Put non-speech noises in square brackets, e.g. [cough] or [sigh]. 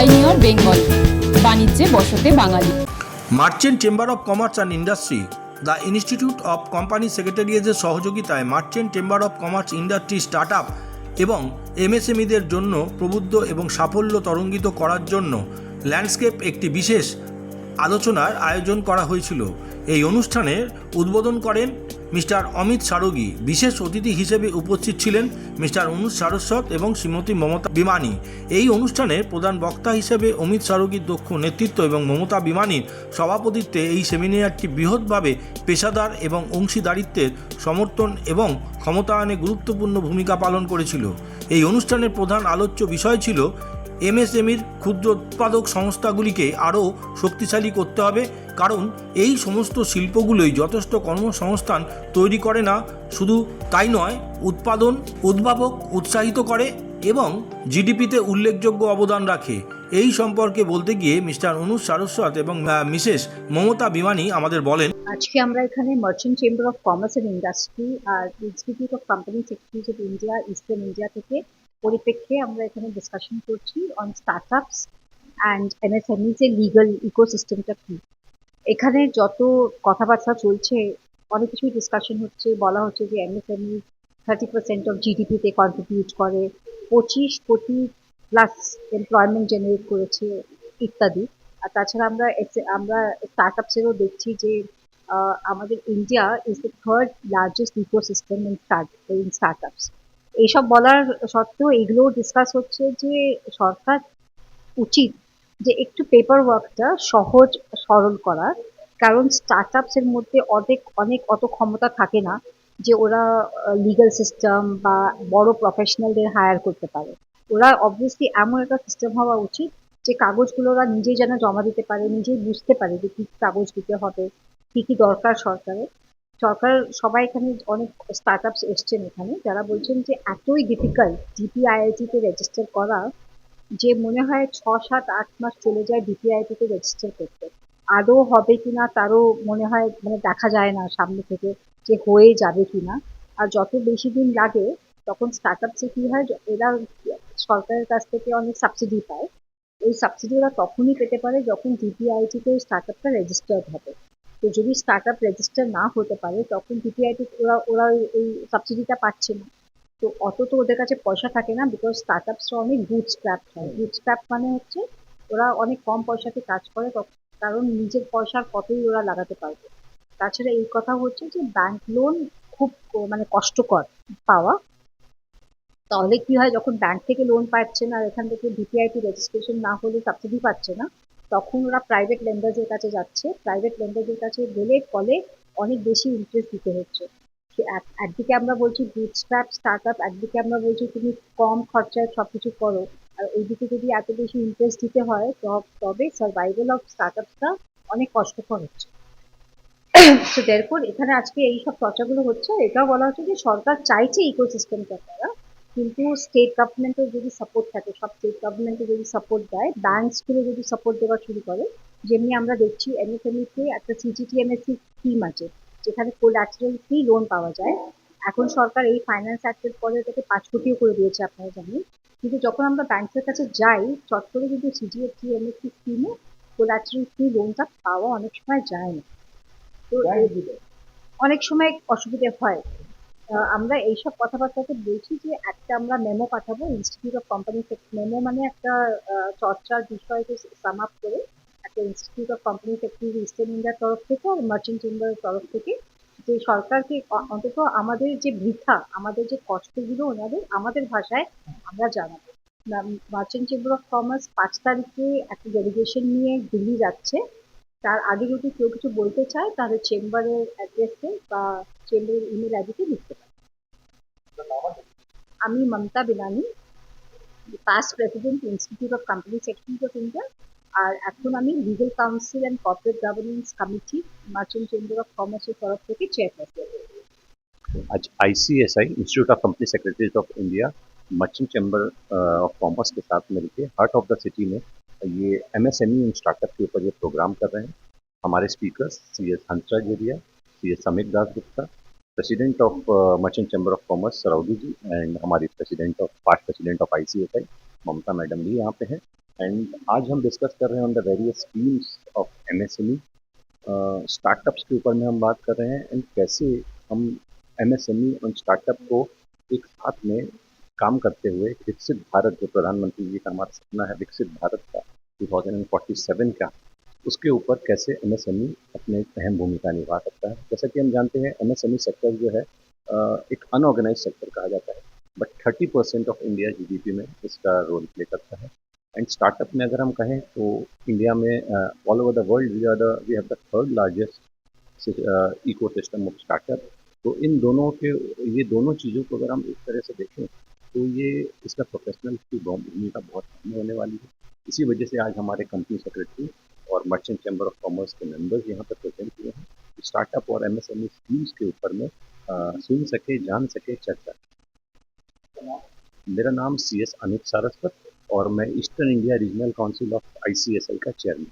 Pioneer Bengal বাণিজ্যে বসতে বাঙালি। Merchant chamber of commerce and industry the institute of company সেক্রেটারিয়েটের সহযোগিতায় merchant chamber of commerce industry start up এবং এমএসএমইদের জন্য প্রবুদ্ধ এবং সাফল্য তরঙ্গিত করার জন্য ল্যান্ডস্কেপ একটি বিশেষ আলোচনার আয়োজন করা হয়েছিল। এই অনুষ্ঠানের উদ্বোধন করেন মিস্টার অমিত সারগি বিশেষ অতিথি হিসেবে উপস্থিত ছিলেন মিস্টার অনুজ সারস্বত এবং শ্রীমতী মমতা বিমানী। এই অনুষ্ঠানে প্রধান বক্তা হিসেবে অমিত সারগির দক্ষ নেতৃত্ব এবং মমতা বিমানীর সভাপতিত্বে এই সেমিনারটি বৃহৎভাবে পেশাদার এবং অংশীদারিত্বের সমর্থন এবং ক্ষমতায়নে গুরুত্বপূর্ণ ভূমিকা পালন করেছিল। এই অনুষ্ঠানের প্রধান আলোচ্য বিষয় ছিল এমএসএমইর ক্ষুদ্র উৎপাদক সংস্থাগুলিকে আরও শক্তিশালী করতে হবে, কারণ এই সমস্ত শিল্পগুলোই যথেষ্ট কর্মসংস্থান তৈরি করে না। শুধু তাই নয়, উৎপাদন উদ্ভাবক উৎসাহিত করে এবং জিডিপিতে উল্লেখযোগ্য অবদান রাখে। এই সম্পর্কে বলতে গিয়ে মিস্টার অনুজ সারস্বত এবং মিসেস মমতা বিমানী আমাদের বলেন আজকে আমরা এখানে merchant chamber of commerce and industry R institute of company secretaries of India eastern India থেকে পরিপ্রেক্ষে আমরা এখানে ডিসকাশন করছি অন স্টার্টআপস অ্যান্ড এমএসএমইজ এর লিগাল ইকোসিস্টেমটা কি। এখানে যত কথাবার্তা চলছে, অনেক কিছু ডিসকাশন হচ্ছে। বলা হচ্ছে যে এমএসএমই থার্টি পার্সেন্ট অফ জিডিপিতে কন্ট্রিবিউট করে। পঁচিশ কোটি প্লাস এমপ্লয়মেন্ট জেনারেট করেছে ইত্যাদি। আর তাছাড়া আমরা আমরা স্টার্টআপসেরও দেখছি যে আমাদের India is the third largest ecosystem in start in startups এইসব বলার সত্ত্বেও এগুলোও ডিসকাস হচ্ছে যে সরকার উচিত যে একটু পেপার ওয়ার্কটা সহজ, সরল করা কারণ স্টার্ট আপসের মধ্যে অনেক অনেক অত ক্ষমতা থাকে না যে ওরা লিগ্যাল সিস্টেম বা বড় প্রফেশনালদের হায়ার করতে পারে। ওরা অবভিয়াসলি এমন একটা সিস্টেম হওয়া উচিত যে কাগজগুলো ওরা নিজেই যেন জমা দিতে পারে, নিজেই বুঝতে পারে যে কি কাগজ দিতে হবে, কি কি দরকার সরকারের। সরকার, সবাই এখানে অনেক স্টার্টআপস এসছেন এখানে, যারা বলছেন যে এতই ডিফিকাল্ট ডিপিআইআইটি তে রেজিস্টার করা যে মনে হয় ছ সাত আট মাস চলে যায় ডিপিআইটি তে রেজিস্টার করতে। আদৌ হবে কিনা তারও মনে হয় মানে দেখা যায় না সামনে থেকে যে হয়ে যাবে কিনা। আর যত বেশি দিন লাগে, তখন স্টার্টআপসে কি হয় এরা সরকারের কাছ থেকে অনেক সাবসিডি পায়। ওই সাবসিডি ওরা তখনই পেতে পারে যখন ডিপিআইটি তে স্টার্টআপটা রেজিস্টার্ড হবে। তো যদি স্টার্টআপ রেজিস্টার না হতে পারে তখন ডিপিআইটি ওরা ওরা ওই- ওই সাবসিডিটা পাচ্ছে না। তো অত তো ওদের কাছে পয়সা থাকে না বিকজ স্টার্টআপসরা অনেক বুট স্ট্র্যাপ হয়। বুট স্ট্র্যাপ মানে হচ্ছে ওরা অনেক কম পয়সাতে কাজ করে কারণ নিজের পয়সার কতই ওরা লাগাতে পারবে। তাছাড়া এই কথা হচ্ছে যে ব্যাংক লোন খুব মানে কষ্টকর পাওয়া। তাহলে কি হয় যখন ব্যাংক থেকে লোন পাচ্ছে না আর এখান থেকে ডিপিআইটি রেজিস্ট্রেশন না হলে সাবসিডি পাচ্ছে না তখন ওরা প্রাইভেট লেন্ডার্সের কাছে যাচ্ছে। প্রাইভেট লেন্ডারদের কাছে গেলে ফলে অনেক বেশি ইন্টারেস্ট দিতে হচ্ছে। একদিকে আমরা বলছি বুটস্ট্র্যাপ স্টার্টআপ একদিকে আমরা বলছি তুমি কম খরচায় সবকিছু করো। আর ওইদিকে যদি এত বেশি ইন্টারেস্ট দিতে হয়, তব- সার্ভাইভাল অফ স্টার্টআপসটা অনেক কষ্টকর হচ্ছে। [coughs] তো দেরপর এখানে আজকে এই সব চর্চাগুলো হচ্ছে। এটাও বলা হচ্ছে যে সরকার চাইছে ইকোসিস্টেমটা করা কিন্তু স্টেট গভর্নমেন্টের যদি সাপোর্ট থাকে সব স্টেট গভর্নমেন্টে যদি সাপোর্ট দেয় ব্যাংকসগুলো যদি সাপোর্ট দেওয়া শুরু করে যেমনি আমরা দেখছি এমএসএমই তে একটা সিজিটিএমএসসি স্কিম আছে যেখানে কোল্যাটারাল ফ্রি লোন পাওয়া যায়। এখন সরকার এই ফাইন্যান্স অ্যাক্টের পরে এটাকে পাঁচ কোটিও করে দিয়েছে আপনারা জানেন। কিন্তু যখন আমরা ব্যাংকের কাছে যাই চট করে কিন্তু সিজিটিএমএসসি স্কিমে কোল্যাটারাল ফ্রি লোনটা পাওয়া অনেক সময় যায় না। তো অনেক সময় অসুবিধে হয়। আমরা এইসব কথাবার্তাতে বলছি যে একটা আমরা মেমো পাঠাবো ইনস্টিটিউট অফ কোম্পানি মেমো মানে একটা চর্চার বিষয়কে সাম আপ করে একটা institute of company secretary eastern ইন্ডিয়ার তরফ থেকে আর মার্চেন্ট চেম্বারের তরফ থেকে যে সরকারকে অন্তত আমাদের যে বৃথা, আমাদের যে কষ্টগুলো ওনাদের, আমাদের ভাষায় আমরা জানাব। মার্চেন্ট চেম্বার অফ কমার্স পাঁচ তারিখে একটা ডেলিগেশন নিয়ে দিল্লি যাচ্ছে। তার আগে যদি কেউ কিছু বলতে চায় তাহলে চেম্বারের অ্যাড্রেসে বা চেম্বারের ইমেল আইডিতে লিখতে পারে আমি Mamata Binani past president institute of company secretary of India আর এখন আমি legal council and corporate governance committee merchant chamber of কমার্সের তরফ থেকে চেয়ারপারসন आज ICSI institute of company secretaries of India merchant chamber of commerce के साथ मिलकर heart of the city में ये एमएसएमई इन स्टार्टअप के ऊपर ये प्रोग्राम कर रहे हैं। हमारे speakers C S Hansraj area C S Samit Das Gupta president of merchant chamber of commerce Saraudi ji and हमारी president of past president of I C F I Mamata madam भी यहाँ पे हैं। And आज हम discuss कर रहे हैं on the various schemes of M S M E startups के ऊपर में हम बात कर रहे हैं एंड कैसे हम एम एस एम ई और स्टार्टअप को एक साथ में काम करते हुए विकसित भारत, जो प्रधानमंत्री जी का हमारा सपना है, विकसित भारत का 2047 का, उसके ऊपर कैसे एमएसएमई अपने अहम भूमिका निभा सकता है? जैसा कि हम जानते हैं एम एमएसएमई सेक्टर जो है एक अनऑर्गेनाइज सेक्टर कहा जाता है but 30 percent of India GDP में इसका रोल प्ले करता है। एंड स्टार्टअप में अगर हम कहें तो इंडिया में all over the world we are we have the third largest ecosystem of startup तो इन दोनों के, ये दोनों चीज़ों को अगर हम एक तरह से देखें तो ये इसका प्रोफेशनल की भूमिका बहुत अहम होने वाली है। इसी वजह से आज हमारे कंपनी सेक्रेटरी और मर्चेंट चैम्बर ऑफ़ कॉमर्स के मेंबर्स यहाँ पर प्रेजेंट हुए हैं। स्टार्टअप और एमएसएमई स्कीम्स के ऊपर में अ, सुन सके जान सके चर्चा। मेरा नाम सी एस अमित सारस्वत और मैं eastern India regional council of ICSI का चेयरमैन